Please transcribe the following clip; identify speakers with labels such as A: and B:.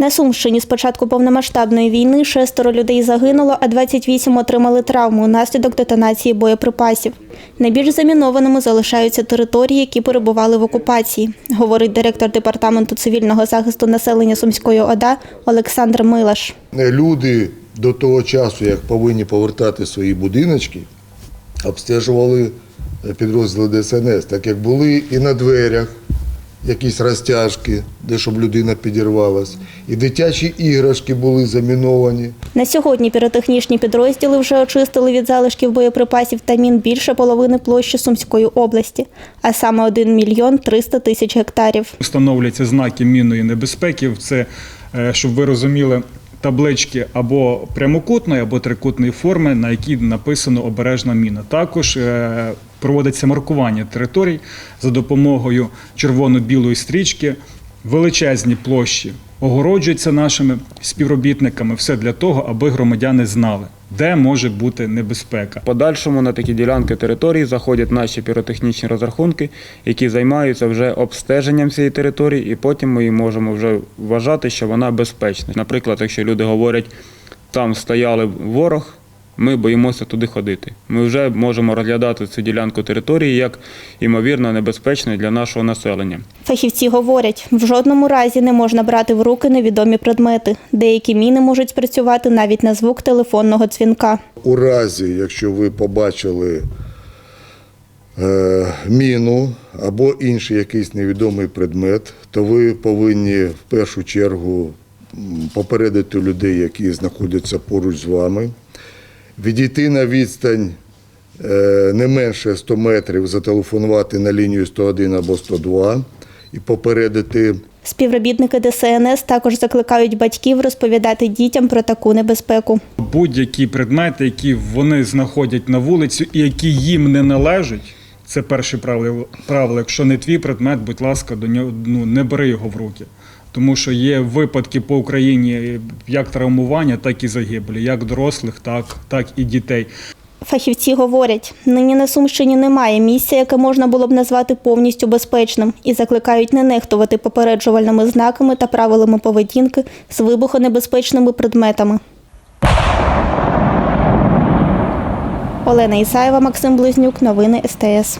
A: На Сумщині з початку повномасштабної війни шестеро людей загинуло, а 28 отримали травму внаслідок детонації боєприпасів. Найбільш замінованими залишаються території, які перебували в окупації, говорить директор департаменту цивільного захисту населення Сумської ОДА Олександр Милаш.
B: Люди до того часу, як повинні повертати свої будиночки, обстежували підрозділи ДСНС, так як були і на дверях якісь розтяжки, де щоб людина підірвалась, і дитячі іграшки були заміновані.
A: На сьогодні піротехнічні підрозділи вже очистили від залишків боєприпасів та мін більше половини площі Сумської області, а саме 1 мільйон 300 тисяч гектарів.
C: Встановлюються знаки мінної небезпеки. Це, е, щоб ви розуміли, таблички або прямокутної, або трикутної форми, на якій написано обережна міна. Також е, проводиться маркування територій за допомогою червоно-білої стрічки, величезні площі огороджуються нашими співробітниками. Все для того, аби громадяни знали, де може бути небезпека.
D: Подальшому на такі ділянки території заходять наші піротехнічні розрахунки, які займаються вже обстеженням цієї території, і потім ми можемо вже вважати, що вона безпечна. Наприклад, якщо люди говорять, там стояли ворог, ми боїмося туди ходити. Ми вже можемо розглядати цю ділянку території як ймовірно небезпечною для нашого населення.
A: Фахівці говорять, в жодному разі не можна брати в руки невідомі предмети. Деякі міни можуть спрацювати навіть на звук телефонного дзвінка.
B: У разі, якщо ви побачили е, міну або інший якийсь невідомий предмет, то ви повинні в першу чергу попередити людей, які знаходяться поруч з вами, відійти на відстань е, не менше 100 метрів, зателефонувати на лінію 101 або 102 і попередити
A: Співробітники ДСНС також закликають батьків розповідати дітям про таку небезпеку.
C: Будь-які предмети, які вони знаходять на вулиці і які їм не належать. Це перше правило. правило. Якщо не твій предмет, будь ласка, до нього ну не бери його в руки. Тому що є випадки по Україні як травмування, так і загибелі, як дорослих, так, так і дітей.
A: Фахівці говорять, нині на Сумщині немає місця, яке можна було б назвати повністю безпечним, і закликають не нехтувати попереджувальними знаками та правилами поведінки з вибухонебезпечними предметами. Олена Ісаєва, Максим Близнюк, новини СТС.